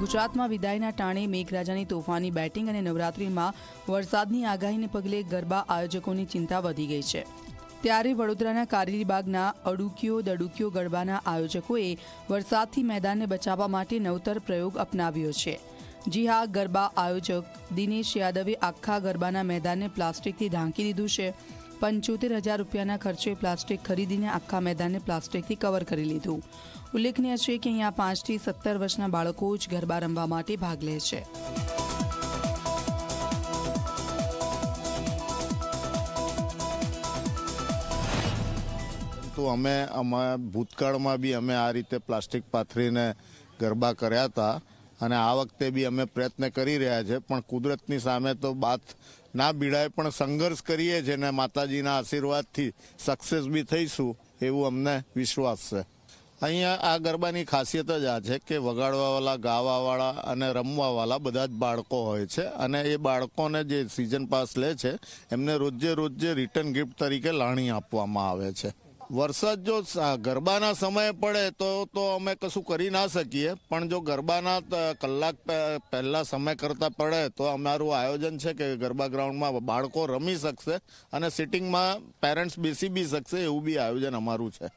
ગુજરાતમાં વિદાયના ટાણે મેઘરાજાની તોફાની બેટિંગ અને નવરાત્રિમાં વરસાદની આગાહીને પગલે ગરબા આયોજકોની ચિંતા વધી ગઈ છે. ત્યારે વડોદરાના કારેલીબાગના અડુકીઓ દડુકીઓ ગરબાના આયોજકોએ વરસાદથી મેદાનને બચાવવા માટે નવતર પ્રયોગ અપનાવ્યો છે. જી હા, ગરબા આયોજક દિનેશ યાદવે આખા ગરબાના મેદાનને પ્લાસ્ટિકથી ઢાંકી દીધું છે. પંચોતેર હજાર રૂપિયાના ખર્ચે પ્લાસ્ટિક ખરીદીને આખા મેદાનને પ્લાસ્ટિકથી કવર કરી લીધું. ઉલ્લેખનીય છે કે અહીંયા પાંચથી સત્તર વર્ષના બાળકો જ ગરબા રમવા માટે ભાગ લે છે. તો અમે અમે ભૂતકાળમાં બી અમે આ રીતે પ્લાસ્ટિક પાથરીને ગરબા કર્યા હતા. અને આ વખતે બી અમે પ્રયત્ન કરી રહ્યા છે, પણ કુદરતની સામે તો બાત ના બીડાય, પણ સંઘર્ષ કરીએ છીએ ને માતાજીના આશીર્વાદથી સક્સેસ બી થઈશું, એવું અમને વિશ્વાસ છે. અહીંયા આ ગરબાની ખાસિયત જ આ છે કે વગાડવાવાળા, ગાવાવાળા અને રમવાવાળા બધા જ બાળકો હોય છે અને એ બાળકોને જે સિઝન પાસ લે છે, એમને રોજે રોજે રિટર્ન ગિફ્ટ તરીકે લાણી આપવામાં આવે છે. વરસાદ જો ગરબાના સમયે પડે તો તો અમે કશું કરી ના શકીએ. પણ જો ગરબાના કલાક પહેલાં સમય કરતા પડે તો અમારું આયોજન છે કે ગરબા ગ્રાઉન્ડમાં બાળકો રમી શકશે અને સિટિંગમાં પેરેન્ટ્સ બેસી બી શકશે એવું બી આયોજન અમારું છે.